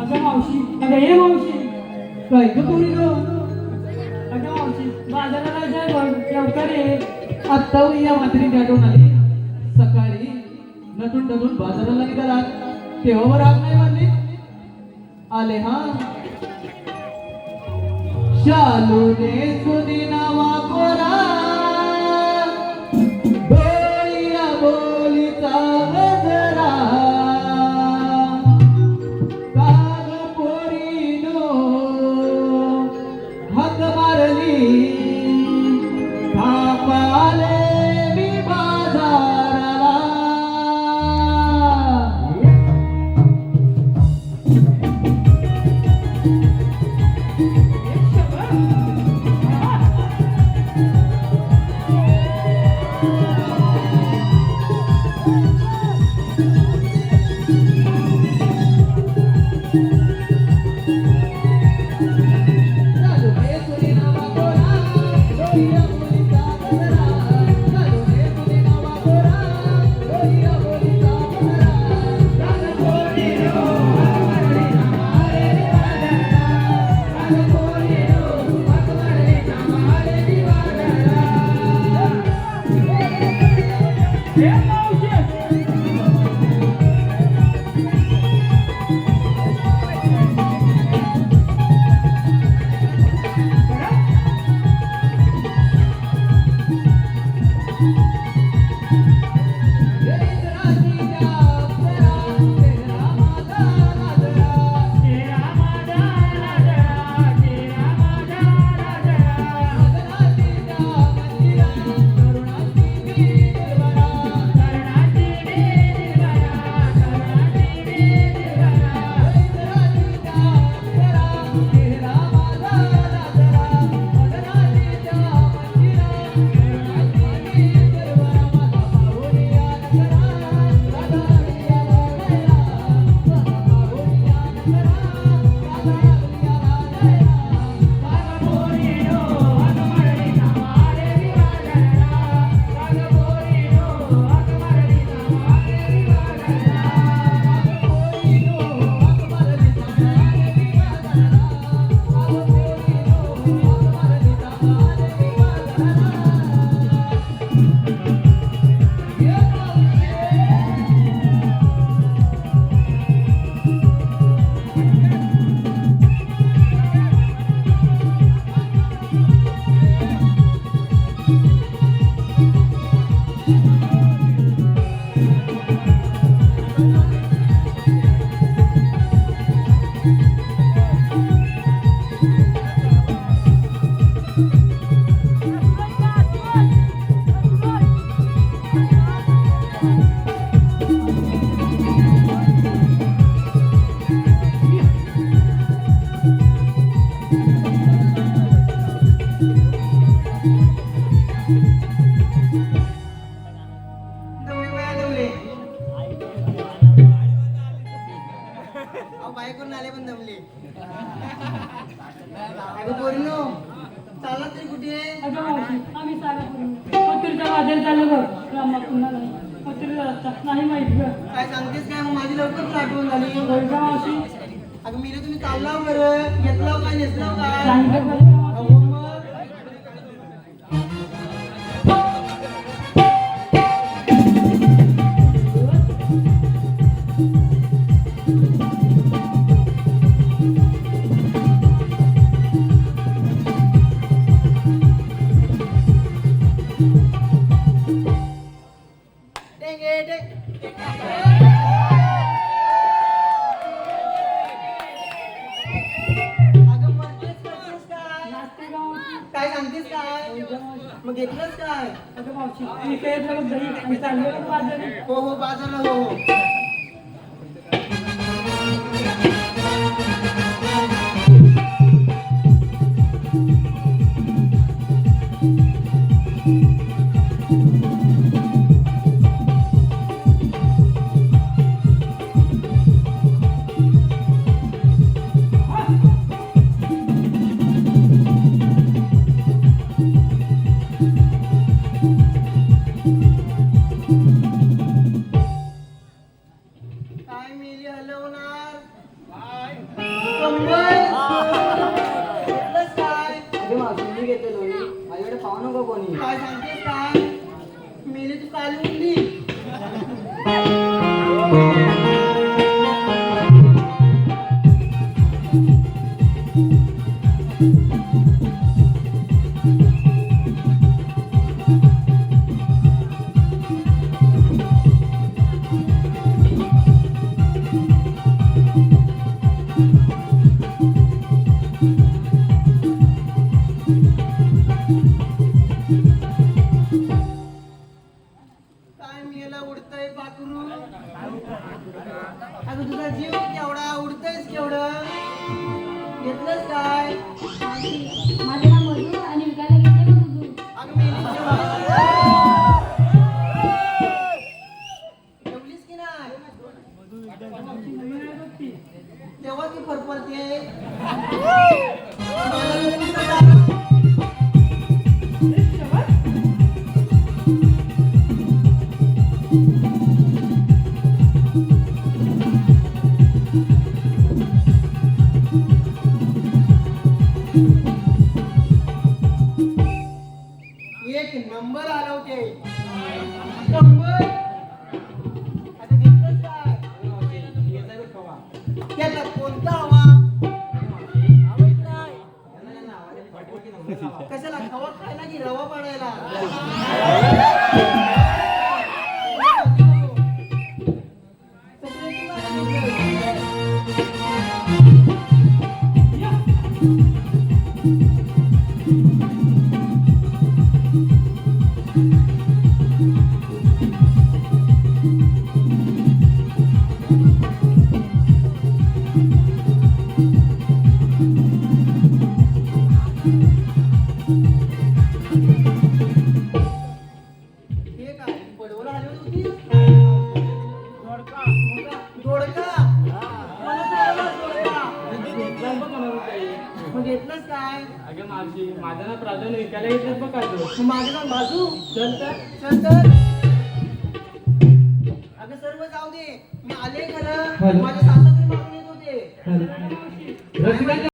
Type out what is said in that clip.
अगं मावशी अगं लवकर ये आत्ता या मात्री गाठून आली सकाळी नटून टटून बाजाराला निघालात. तेव्हा बरं आग नाही मारली आले हा. शालू ने सुनी नावा कोरा वाले हे बायकोन आले पण दमले. अगं पोरीनो चालला तरी कुठे? अगं मावशी आम्ही सारा करू पत्रिका बाजार चालू बघ. रामा पुन्हा पत्रिका रस्ता नाही माहीत ग. काय सांगतेस काय? मग माझी लवकर आठवण झाली. मावशी. अगं मी तुम्ही चालला बरं. घेतला काय नेसला काय? घेतलंस काय? अगं मावशी मी काय बघ घरी आणि चाललो बघ बाजारी हो हो बाजारला हो हो मिली हलवणार. कंबर. काय अरे माफी घेते लोणी. माझ्याकडे पाहू नको कोणी. काय सांगतेस काय मिली तू काल उठली. केवढा उडतयस केवढं? घेतलंस काय? माझं नाव मधू आणि विकायला घेतले जेवलीस की नाही? तेव्हा ती फरफरते मग काय? अगं माझी माझं ना प्राधान्य विकायला घेतलं बघ माझं बाजू. चल तर. चल तर. अगं सर्व जाऊ दे. मी आले खरं. माझ्या सासूकडे मागून येत होते.